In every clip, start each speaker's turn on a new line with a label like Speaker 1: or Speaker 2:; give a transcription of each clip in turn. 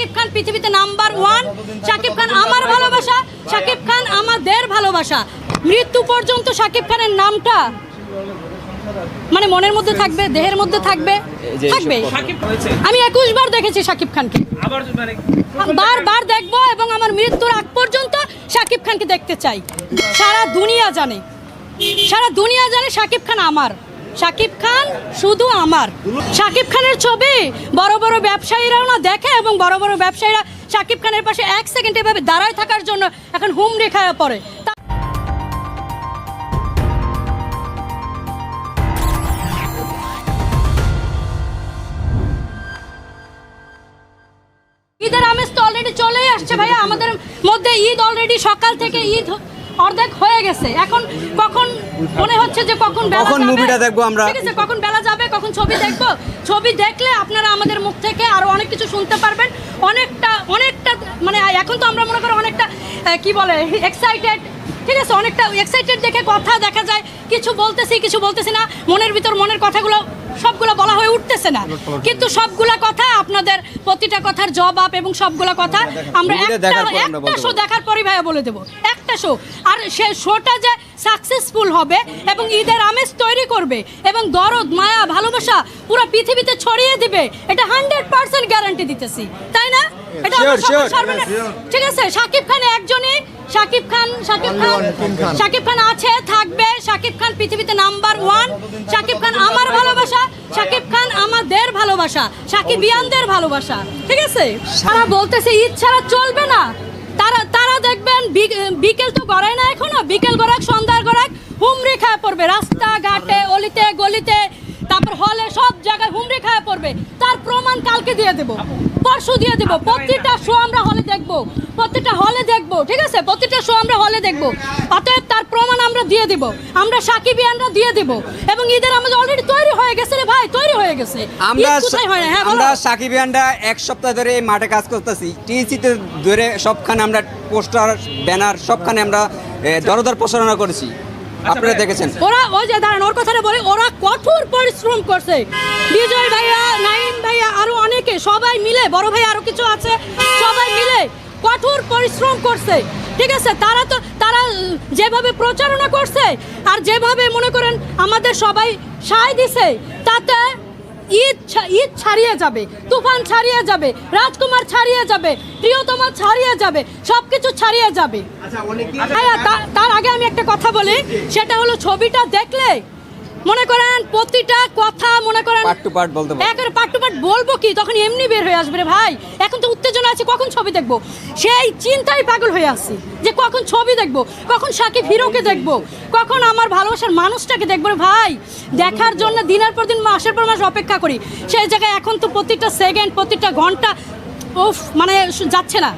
Speaker 1: শাকিব খান পৃথিবীতে number one. Shakib Khan আমার ভালোবাসা শাকিব খান আমাদের ভালোবাসা। মৃত্যু পর্যন্ত শাকিব খানের নামটা মানে মনের মধ্যে থাকবে দেহের মধ্যে থাকবে থাকবে। আমি একুশ বার দেখেছি শাকিব খানকে।
Speaker 2: আবার মানে
Speaker 1: বারবার দেখব এবং আমার মৃত্যুর আগ পর্যন্ত শাকিব খানকে দেখতে চাই। সারা দুনিয়া জানে। সারা দুনিয়া জানে শাকিব খান আমার। শাকিব খান শুধু আমার। শাকিব খানের ছবি বড় বড় ব্যবসায়ীরাও না দেখে এবং বড় বড় ব্যবসায়ীরা শাকিব খানের পাশে এক সেকেন্ড এভাবে দাঁড়ায় থাকার জন্য এখন হুম রেখায় পড়ে। ঈদের আমেজ তো অলরেডি চলেই আসছে ভাইয়া। আমাদের মধ্যে ঈদ অলরেডি সকাল থেকে ঈদ অর্ধেক হয়ে গেছে। এখন কখন মনে হচ্ছে যে কখন
Speaker 3: কখন মুভিটা দেখব আমরা?
Speaker 1: ঠিক আছে কখন বেলা যাবে কখন ছবি দেখব? ছবি দেখলে আপনারা আমাদের মুখ থেকে আরও অনেক কিছু শুনতে পারবেন। অনেকটা অনেকটা মানে এখন তো আমরা মনে করি অনেকটা কি বলে এক্সাইটেড ঠিক আছে অনেকটা এক্সাইটেড দেখে কথা দেখা যায়। কিছু বলতেছি কিছু বলতেছি না। মনের ভিতর মনের কথাগুলো সবগুলো বলা হয়ে উঠতেছে না। কিন্তু সবগুলা কথা আপনাদের প্রতিটা কথার জবাব এবং সবগুলা কথা আমরা একটা শো দেখার পরই ভাইয়া বলে দেবো। একটা শো আর সে শোটা যে সাকসেসফুল হবে এবং ঈদের আমেজ তৈরি করবে এবং দরদ মায়া ভালোবাসা পুরো পৃথিবীতে ছড়িয়ে দিবে এটা হান্ড্রেড পার্সেন্ট গ্যারান্টি দিতেছি। তাই না? এটা ঠিক আছে? শাকিব খান একজনই শাকিব খান শাকিব খান শাকিব খান আছে থাকবে। শাকিব খান পৃথিবীতে নাম্বার ওয়ান। শাকিব খান আমার ভালোবাসা শাকিব খান আমাদের ভালোবাসা শাকিব ইয়ানদের ভালোবাসা। ঠিক আছে? তারা বলতেছে ঈদ ছাড়া চলবে না। তারা তারা দেখবেন বিক- বিকেল তো গড়ায় না এখনও। বিকেল গড়াক সন্ধ্যার গড়াক হুমড়ি খায় পড়বে। রাস্তাঘাটে অলিতে গলিতে তারপর হলে সব জায়গায় হুমড়ি খায় পড়বে। তার প্রমাণ কালকে দিয়ে দেব। পরশু দিয়ে দেব। প্রতিটা শো আমরা হলে দেখব। প্রতিটা হলে দেখব ঠিক আছে? প্রতিটা শো আমরা হলে দেখব। অতএব তার প্রমাণ আমরা দিয়ে দেব। আমরা সাকিবিয়ানরা দিয়ে দেব। এবং ঈদের আমাদের অলরেডি তৈরি হয়ে গেছে রে ভাই তৈরি হয়ে গেছে।
Speaker 3: আমরা
Speaker 1: হয় না? হ্যাঁ বলো।
Speaker 3: আমরা সাকিবিয়ানরা এক সপ্তাহ ধরে এই মাঠে কাজ করতেছি। টিএসিতে ধরে সবখানে আমরা পোস্টার ব্যানার সবখানে আমরা দরদর প্রচারণা করেছি। আপনারা দেখেছেন।
Speaker 1: ওরা ওই যে দাঁড়ান ওর কথাটা বলে ওরা কঠোর পরিশ্রম করছে। বিজয় ভাইয়া নাইম ভাইয়া আরও অনেকে সবাই মিলে বড় ভাই আরও কিছু আছে সবাই মিলে কঠোর পরিশ্রম করছে। ঠিক আছে? তারা তো তারা যেভাবে প্রচারণা করছে আর যেভাবে মনে করেন আমাদের সবাই সায় দিছে তাতে ঈদ ঈদ ছাড়িয়ে যাবে তুফান ছাড়িয়ে যাবে রাজকুমার ছাড়িয়ে যাবে প্রিয়তমা ছাড়িয়ে যাবে সবকিছু ছাড়িয়ে যাবে। তা- তার আগে আমি একটা কথা বলি সেটা হলো ছবিটা দেখলে মনে করেন প্রতিটা কথা মনে করেন
Speaker 3: পার্ট টু পার্ট বলতে
Speaker 1: একেবারে পাট টু পাট বলব কি? তখন এমনি বের হয়ে আসবে রে ভাই। এখন তো উত্তেজনা আছে কখন ছবি দেখব? সেই চিন্তায় পাগল হয়ে আসছি যে কখন ছবি দেখব কখন সাকিব হিরোকে দেখব কখন আমার ভালোবাসার মানুষটাকে দেখব রে ভাই। দেখার জন্য দিনের পর দিন মাসের পর মাস অপেক্ষা করি। সেই জায়গায় এখন তো প্রতিটা সেকেন্ড প্রতিটা ঘণ্টা উফ মানে যাচ্ছে না।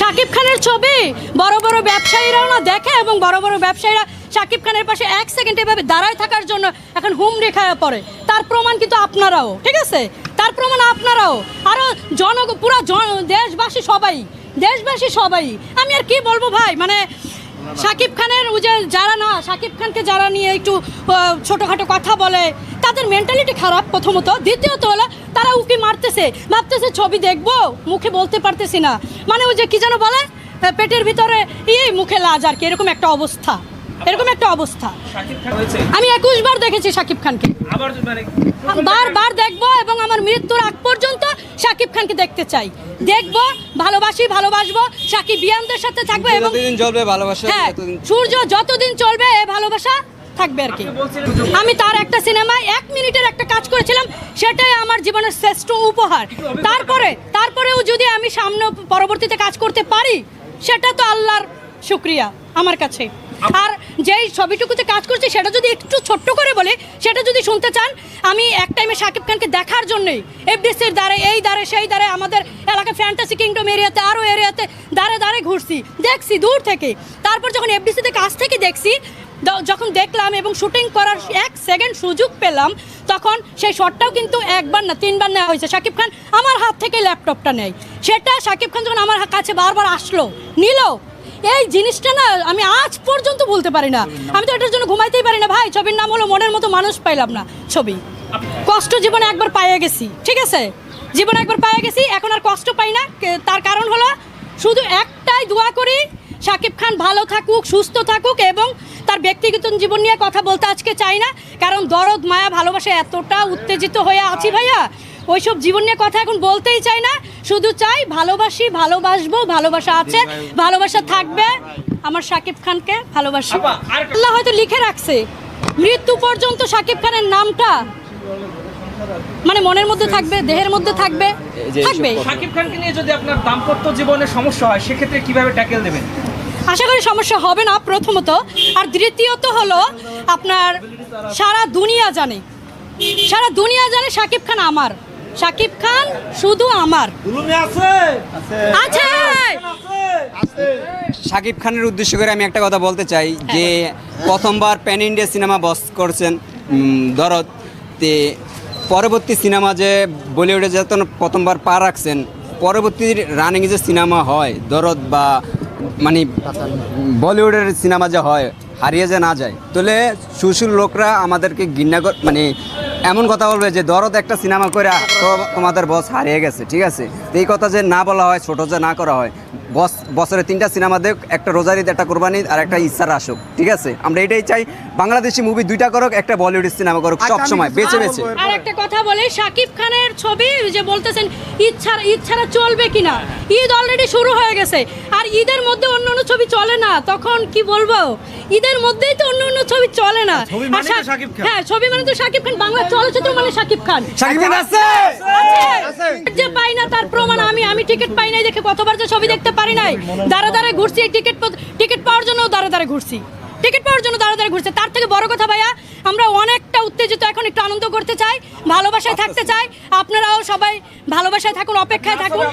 Speaker 1: শাকিব খানের ছবি বড় বড় ব্যবসায়ীরাও না দেখে এবং বড় বড় ব্যবসায়ীরা শাকিব খানের পাশে এক সেকেন্ড এভাবে দাঁড়ায় থাকার জন্য এখন হুম রেখায় পড়ে। তার প্রমাণ কিন্তু আপনারাও, ঠিক আছে? তার প্রমাণ আপনারাও। আরও জন পুরো জন- দেশবাসী সবাই দেশবাসী সবাই। আমি আর কি বলব ভাই? মানে শাকিব খানের যে যারা না শাকিব খানকে যারা নিয়ে একটু ছোটোখাটো কথা বলে, তাদের মেন্টালিটি খারাপ প্রথমত। দ্বিতীয়ত হলো, তারা উকি মারতেছে। ভাবতেছে, ছবি দেখব? মুখে বলতে পারতেছি না। মানে ওই যে কি যেন বলে পেটের ভিতরে ইয়ে মুখে লাজ আর কি, এরকম একটা অবস্থা। এরকম একটা অবস্থা।
Speaker 2: সাকিব খান হয়েছে?
Speaker 1: আমি একুশ বার দেখেছি শাকিব খানকে।
Speaker 2: মানে
Speaker 1: বারবার দেখব এবং আমার মৃত্যুর আগ পর্যন্ত শাকিব খানকে দেখতে চাই। দেখব ভালোবাসি ভালোবাসবো সাকিব বিয়ানদের সাথে থাকব এবং
Speaker 3: যতদিন চলবে ভালোবাসা
Speaker 1: হ্যাঁ সূর্য যতদিন চলবে এ ভালোবাসা থাকবে আর কি। আমি তার একটা সিনেমায় এক মিনিটের একটা কাজ করেছিলাম সেটাই আমার জীবনের শ্রেষ্ঠ উপহার। তারপরে তারপরেও যদি আমি সামনে পরবর্তীতে কাজ করতে পারি সেটা তো আল্লাহর শুক্রিয়া আমার কাছে। আর যেই ছবিটুকুতে কাজ করছি, সেটা যদি একটু ছোট্ট করে বলে, সেটা যদি শুনতে চান, আমি এক টাইমে শাকিব খানকে দেখার জন্যই এফডিসির দ্বারে, এই দ্বারে, সেই দ্বারে, আমাদের এলাকা ফ্যান্টাসি কিংডম এরিয়াতে আরও এরিয়াতে দ্বারে দ্বারে ঘুরছি, দেখছি দূর থেকে। তারপর যখন এফডিসিতে কাছ থেকে দেখছি যখন দেখলাম এবং শুটিং করার এক সেকেন্ড সুযোগ পেলাম, তখন সেই শটটাও কিন্তু একবার না, তিনবার নেওয়া হয়েছে। শাকিব খান আমার হাত থেকে ল্যাপটপটা নেয়। সেটা শাকিব খান যখন আমার কাছে বারবার আসলো, নিল এই জিনিসটা না আমি আজ পর্যন্ত বলতে পারি না। আমি তো এটার জন্য ঘুমাইতেই পারি না। ভাই ছবির নাম হলো মনের মতো মানুষ পাইলাম না ছবি। কষ্ট জীবনে একবার পাইয়ে গেছি ঠিক আছে? জীবনে একবার পাইয়ে গেছি এখন আর কষ্ট পাই না। তার কারণ হলো শুধু একটাই দোয়া করি শাকিব খান ভালো থাকুক সুস্থ থাকুক এবং তার ব্যক্তিগত জীবন নিয়ে কথা বলতে আজকে চাই না। কারণ দরদ মায়া ভালোবাসা এতটা উত্তেজিত হয়ে আছি ভাইয়া। ওইসব জীবন নিয়ে কথা এখন বলতেই চাই না। শুধু চাই ভালোবাসি ভালোবাসবো ভালোবাসা আছে ভালোবাসা থাকবে। আমার শাকিব খানকে ভালোবাসি। আল্লাহ হয়তো লিখে রাখছে। মৃত্যু পর্যন্ত শাকিব খানের নামটা মানে মনের মধ্যে থাকবে দেহের মধ্যে থাকবে থাকবে
Speaker 2: শাকিব খানকে নিয়ে যদি আপনার দাম্পত্য জীবনে সমস্যা হয় সেক্ষেত্রে কীভাবে ট্যাকেল দেবেন?
Speaker 1: আশা করি সমস্যা হবে না প্রথমত। আর দ্বিতীয়ত হলো আপনার সারা দুনিয়া জানে। সারা দুনিয়া জানে শাকিব খান আমার। শাকিব খান শুধু আমার। আছে?
Speaker 3: শাকিব খানের উদ্দেশ্য করে আমি একটা কথা বলতে চাই যে প্রথমবার প্যান ইন্ডিয়া সিনেমা বস করছেন দরদ। তে পরবর্তী সিনেমা যে বলিউডে যখন প্রথমবার পা রাখছেন পরবর্তী রানিং যে সিনেমা হয় দরদ বা মানে বলিউডের সিনেমা যে হয় হারিয়ে যে না যায় তাহলে সুশীল লোকরা আমাদেরকে ঘৃণা কর মানে এমন কথা বলবে যে দরদ একটা সিনেমা করে তো তোমাদের বস হারিয়ে গেছে। ঠিক আছে? তো এই কথা যে না বলা হয় ছোট যে না করা হয় বস বছরে তিনটা সিনেমা দেখ একটা রোজারিদ একটা কোরবানি আর একটা ইচ্ছার আসুক ঠিক আছে? আমরা এটাই চাই বাংলাদেশি মুভি দুইটা করুক একটা বলিউডের সিনেমা করুক সব সময় বেছে বেছে।
Speaker 1: আর একটা কথা বলে শাকিব খানের ছবি যে বলতেছেন ঈদ ছাড়া ঈদ ছাড়া চলবে কিনা? ঈদ অলরেডি শুরু হয়ে গেছে আর ঈদের মধ্যে অন্য অন্য ছবি চলে না তখন কি বলব? ঈদের মধ্যেই তো অন্য অন্য ছবি চলে না। হ্যাঁ ছবি মানে তো শাকিব খান বাংলা চলচ্চিত্র মানে শাকিব খান।
Speaker 3: শাকিব খান আছে।
Speaker 1: যে পাই না তার প্রমাণ আমি আমি টিকিট পাই নাই দেখে কতবার যে ছবি দেখতে পারি নাই। দাঁড়া দাঁড়ায় ঘুরছি টিকিট টিকিট পাওয়ার জন্য দাঁড়া দাঁড়ায় ঘুরছি। টিকিট পাওয়ার জন্য দাঁড়া দাঁড়ায় ঘুরছে। তার থেকে বড় কথা ভাইয়া আমরা অনেকটা উত্তেজিত এখন একটু আনন্দ করতে চাই ভালোবাসায় থাকতে চাই। আপনারাও সবাই ভালোবাসায় থাকুন অপেক্ষায় থাকুন।